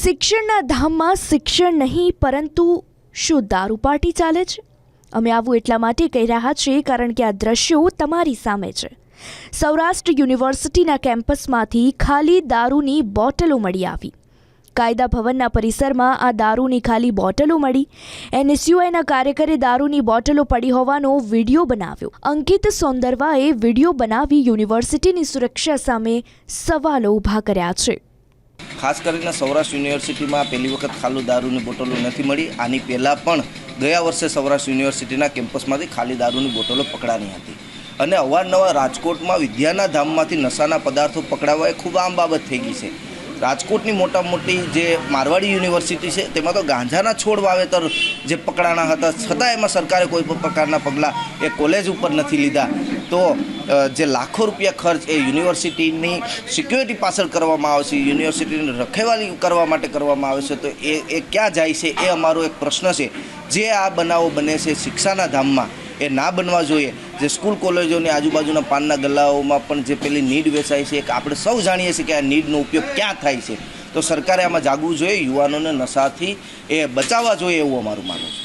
શિક્ષણના ધામમાં શિક્ષણ નહીં, પરંતુ શું દારૂ પાર્ટી ચાલે છે? અમે આવું એટલા માટે કહી રહ્યા છીએ કારણ કે આ દ્રશ્યો તમારી સામે છે. સૌરાષ્ટ્ર યુનિવર્સિટીના કેમ્પસમાંથી ખાલી દારૂની બોટલો મળી આવી. કાયદા ભવનના પરિસરમાં આ દારૂની ખાલી બોટલો મળી. એનએસયુઆઈના કાર્યકરે દારૂની બોટલો પડી હોવાનો વીડિયો બનાવ્યો. અંકિત સોંદરવાએ વીડિયો બનાવી યુનિવર્સિટીની સુરક્ષા સામે સવાલો ઊભા કર્યા છે. ખાસ કરીને સૌરાષ્ટ્ર યુનિવર્સિટીમાં પહેલી વખત ખાલી દારૂની બોટલો નથી મળી. આની પહેલાં પણ ગયા વર્ષે સૌરાષ્ટ્ર યુનિવર્સિટીના કેમ્પસમાંથી ખાલી દારૂની બોટલો પકડાની હતી. અને અવારનવાર રાજકોટમાં વિદ્યાના ધામમાંથી નશાના પદાર્થો પકડાવવા એ ખૂબ આમ બાબત થઈ ગઈ છે. રાજકોટની મોટા મોટી જે મારવાડી યુનિવર્સિટી છે, તેમાં તો ગાંજાના છોડ વાવેતર જે પકડાણા હતા, છતાં એમાં સરકારે કોઈ પણ પ્રકારના પગલાં એ કોલેજ ઉપર નથી લીધા. તો જે લાખો રૂપિયા ખર્ચ એ યુનિવર્સિટીની સિક્યોરિટી પાછળ કરવામાં આવે છે, યુનિવર્સિટીની રખેવાલી કરવા માટે કરવામાં આવે છે, તો એ એ ક્યાં જાય છે એ અમારો એક પ્રશ્ન છે. જે આ બનાવો બને છે શિક્ષાના ધામમાં, એ ના બનવા જોઈએ. જે સ્કૂલ કોલેજોની આજુબાજુના પાનના ગલ્લાઓમાં પણ જે પેલી નીડ વેચાય છે, એક આપણે સૌ જાણીએ છીએ કે આ નીડનો ઉપયોગ ક્યાં થાય છે. તો સરકારે આમાં જાગવું જોઈએ, યુવાનોને નશાથી એ બચાવવા જોઈએ એવું અમારું માનવું છે.